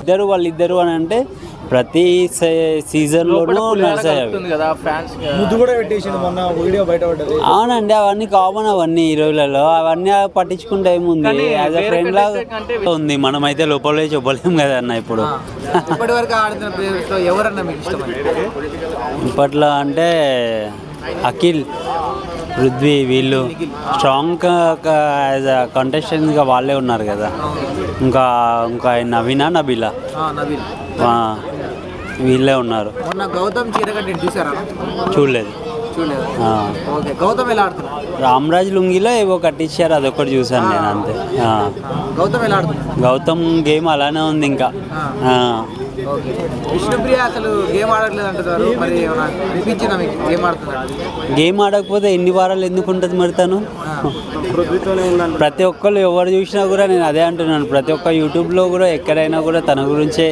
ఇద్దరు వాళ్ళిద్దరు అని అంటే ప్రతి సీజన్ పడ్డది. అవునండి అవన్నీ కామన్ అవన్నీ హీరోయిన్లలో అవన్నీ పట్టించుకుంటే ఏముంది? యాజ్ అ ఫ్రెండ్ లాగా ఉంది. మనమైతే లోపలే చెప్పలేం కదా అన్న ఇప్పుడు. ఇప్పట్లో అంటే అఖిల్. పృథ్వీ వీళ్ళు స్ట్రాంగ్ యాజ్ అ కంటెస్టెంట్గా వాళ్ళే ఉన్నారు కదా. ఇంకా ఇంకా నవీనా నబీలా? వీళ్ళే ఉన్నారు. మొన్న గౌతమ్ చీరగడ్డి చూసారా? చూడలేదు. ఓకే గౌతమ్ ఎలా ఆడుతున్నాడు? రామరాజ్ లుంగిలో ఏవో కట్టించారు అదొకటి చూసాను నేను అంతే. ఆ. గౌతమ్ ఎలా ఆడుతున్నాడు? గౌతమ్ గేమ్ అలానే ఉంది ఇంకా. ఆ. ఓకే. విష్ణుప్రియ అసలు గేమ్ ఆడట్లేదు అంటున్నారు. మరి ఏమన్నా అనిపించిందా మీకు? గేమ్ ఆడుతున్నాడు గేమ్ ఆడకపోతే ఎన్ని వారాలు ఎందుకు ఉంటుంది మరి తను? ప్రతి ఒక్కళ్ళు ఎవరు చూసినా కూడా నేను అదే అంటున్నాను. ప్రతి ఒక్క యూట్యూబ్లో కూడా ఎక్కడైనా కూడా తన గురించే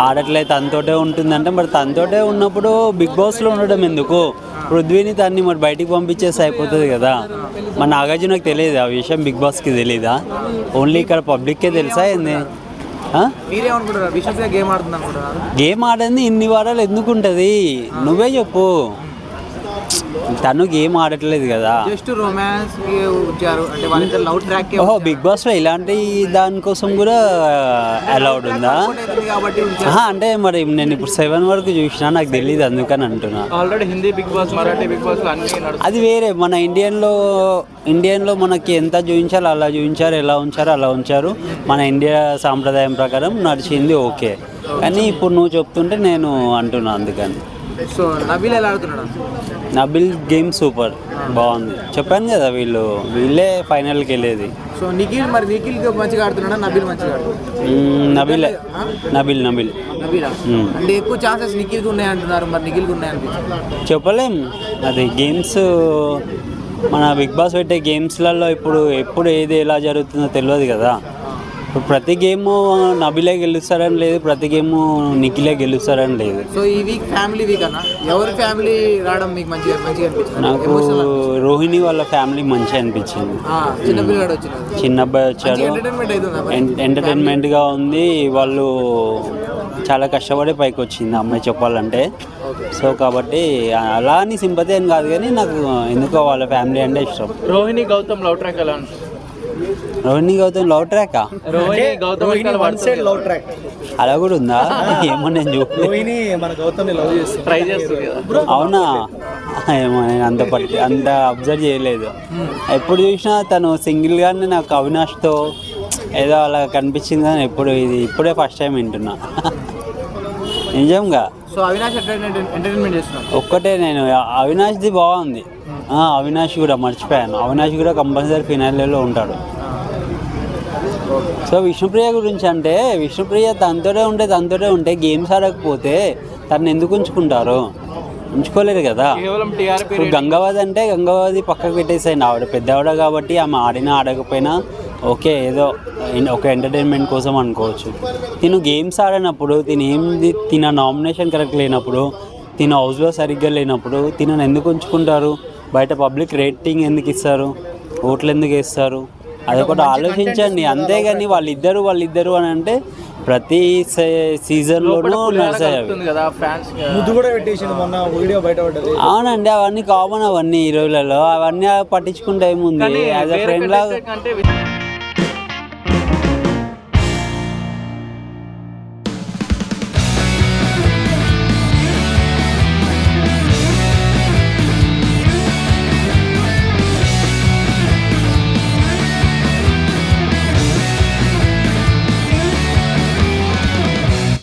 ఆడట్లే తనతోటే ఉంటుందంటే మరి తనతోటే ఉన్నప్పుడు బిగ్ బాస్లో ఉండడం ఎందుకు? పృథ్వీని తన్ని మరి బయటికి పంపించేసి అయిపోతుంది కదా. మన నాగార్జునకు తెలియదు ఆ విషయం బిగ్ బాస్కి తెలీదా? ఓన్లీ ఇక్కడ పబ్లిక్కే తెలుసా ఏంది? గేమ్ ఆడంది ఇన్ని వారాలు ఎందుకు ఉంటుంది నువ్వే చెప్పు. తను గేమ్ ఆడట్లేదు కదా. జస్ట్ రొమాన్స్కి వచ్చారు. అంటే వాళ్ళిద్దరు లవ్ ట్రాక్ ఓహో బిగ్ బాస్లో ఇలాంటి దానికోసం కూడా అలౌడ్ ఉందా? అంటే మరి నేను ఇప్పుడు సెవెన్ వరకు చూసినా నాకు తెలియదు అందుకని అంటున్నా. Already Hindi big boss Marathi big boss అది వేరే మన ఇండియన్లో ఇండియన్లో మనకి ఎంత చూపించాలో అలా చూపించారు ఎలా ఉంచారో అలా ఉంచారు. మన ఇండియా సాంప్రదాయం ప్రకారం నడిచింది ఓకే. కానీ ఇప్పుడు నువ్వు చెప్తుంటే నేను అంటున్నా అందుకని. సో నబీల్ ఎలా ఆడుతున్నాడు? Nabeel game super. బాగుంది. చెప్పాను కదా వీళ్ళు వీళ్ళే ఫైనల్కి వెళ్ళేది. సో నిఖిల్ మరి నిఖిల్ మంచిగా ఆడుతున్నాడా? నబీల్ మంచిగా ఆడుతున్నాడు? నబిలే. నబిల్ నబిల్. నబీలా? మ్మ్. అంటే ఎక్కువ ఛాన్సెస్ నిఖిల్కి ఉన్నాయి అంటున్నారు మరి నిఖిల్కి ఉన్నాయి అనిపించింది చెప్పలేం. అది గేమ్స్ మన బిగ్ బాస్ పెట్టే గేమ్స్లలో ఇప్పుడు ఎప్పుడు ఏది ఎలా జరుగుతుందో తెలియదు కదా. ఇప్పుడు ప్రతి గేమ్ నబిలే గెలుస్తారని లేదు ప్రతి గేమ్ నిఖిలే గెలుస్తారని లేదు. సో ఈ వీక్ ఫ్యామిలీ వీక్ అన్న? ఎవరి ఫ్యామిలీ రావడం మీకు మంచిగా మంచిగా అనిపించింది? నాకు రోహిణి వాళ్ళ ఫ్యామిలీ మంచి అనిపించింది. చిన్న పిల్లగాడు వచ్చినాడు. చిన్న అబ్బాయి వచ్చాడు. ఎంటర్టైన్మెంట్గా ఉంది. వాళ్ళు చాలా కష్టపడి పైకి వచ్చింది ఆ అమ్మాయి చెప్పాలంటే. సో కాబట్టి అలా అని సింపతి అని కాదు కానీ నాకు ఎందుకో వాళ్ళ ఫ్యామిలీ అంటే ఇష్టం. రోహిణి గౌతమ్ లవ్ ట్రాక్ ఎలా ఉంటుంది Rohini Gautam love ట్రాకా Rohini Gautam Rohini one side love track అలా కూడా ఉందా? ఏమో నేను చూ రోహిణి మన గౌతమ్ని లవ్ చేస్తుంది. ట్రై చేస్తుంది కదా. అవునా? ఏమో నేను అంత పట్టి అంత అబ్జర్వ్ చేయలేదు. ఎప్పుడు చూసినా తను సింగిల్గానే నాకు అవినాష్తో ఏదో అలా కనిపించింది కానీ ఎప్పుడు ఇది ఇప్పుడే ఫస్ట్ టైం వింటున్నా. నిజంగా. సో అవినాష్ ఎంటర్టైన్మెంట్ చేస్తున్నాడు. ఒక్కటే నేను అవినాష్ది బాగుంది. ఆ, అవినాష్ కూడా మర్చిపోయాను. అవినాష్ కూడా కంపల్సరీ ఫినాలిలో ఉంటాడు. సో విష్ణుప్రియ గురించి అంటే విష్ణుప్రియ తనతోనే ఉంటే తనతోనే ఉంటే గేమ్స్ ఆడకపోతే తను ఎందుకు ఉంచుకుంటారు? ఉంచుకోలేరు కదా. ఇప్పుడు గంగావతి అంటే గంగావతి పక్కకు పెట్టేసాయండి. ఆవిడ పెద్దవాడ కాబట్టి ఆమె ఆడినా ఆడకపోయినా ఓకే ఏదో ఒక ఎంటర్టైన్మెంట్ కోసం అనుకోవచ్చు. తిను గేమ్స్ ఆడినప్పుడు తిను ఏం తిన నామినేషన్ కరెక్ట్ లేనప్పుడు తిన హౌస్లో సరిగ్గా లేనప్పుడు తినను ఎందుకు ఉంచుకుంటారు? బయట పబ్లిక్ రేటింగ్ ఎందుకు ఇస్తారు? ఓట్లు ఎందుకు వేస్తారు? అదొకటి ఆలోచించండి. అంతేగాని వాళ్ళిద్దరు వాళ్ళిద్దరు అని అంటే ప్రతి బయట పడ్డది. అవునండి అవన్నీ కామన్ అవన్నీ హీరోయిన్లలో అవన్నీ పట్టించుకుంటే ఏముంది? కానీ యాజ్ అ ఫ్రెండ్ లాగా